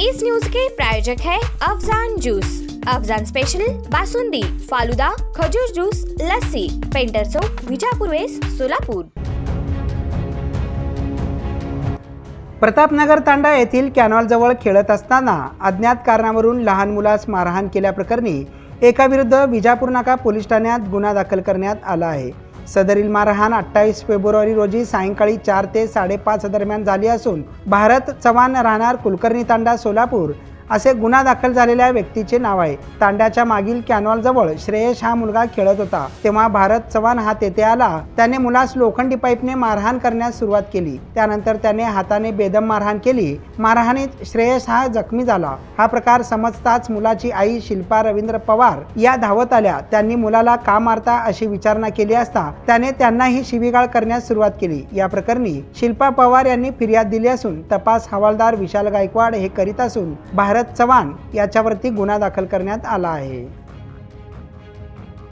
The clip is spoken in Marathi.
इस न्यूज के प्रायोजक है अफजान जूस। अफजान स्पेशल बासुंदी फालुदा खजूर जूस लस्सी पेंटर चौक विजापूर वेस सोलापूर। प्रतापनगर तांडा येथील कॅनॉलजवळ खेळत असताना अज्ञात कारणावरून लहान मुलास मारहाण केल्याप्रकरणी एकाविरुद्ध विजापूर नाका पोलीस ठाण्यात गुन्हा दाखल करण्यात आला आहे. सदरील मारहाण अठ्ठावीस फेब्रुवारी रोजी सायंकाळी चार ते साडेपाच दरम्यान झाली असून भारत चव्हाण राहणार कुलकर्णी तांडा सोलापूर. असे गुन्हा दाखल झालेल्या व्यक्तीचे नाव आहे. तांड्याच्या मागील कॅनॉलजवळ श्रेयश हा मुलगा खेळत होता. तेव्हा भारत चव्हाण हा तेथे आला. त्याने मुलास लोखंडी पाईपने मारहाण करण्यास सुरुवात केली. त्यानंतर त्याने हाताने बेदम मारहाण केली. मारहाणीत श्रेयश हा जखमी झाला. हा प्रकार समजताच मुलाची आई शिल्पा रवींद्र पवार या धावत आल्या. त्यांनी मुलाला का मारता अशी विचारणा केली असता त्याने त्यांनाही शिवीगाळ करण्यास सुरुवात केली. या प्रकरणी शिल्पा पवार यांनी फिर्याद दिली असून तपास हवालदार विशाल गायकवाड हे करीत असून भारत चव्हाण याच्यावरती गुन्हा दाखल करण्यात आला आहे.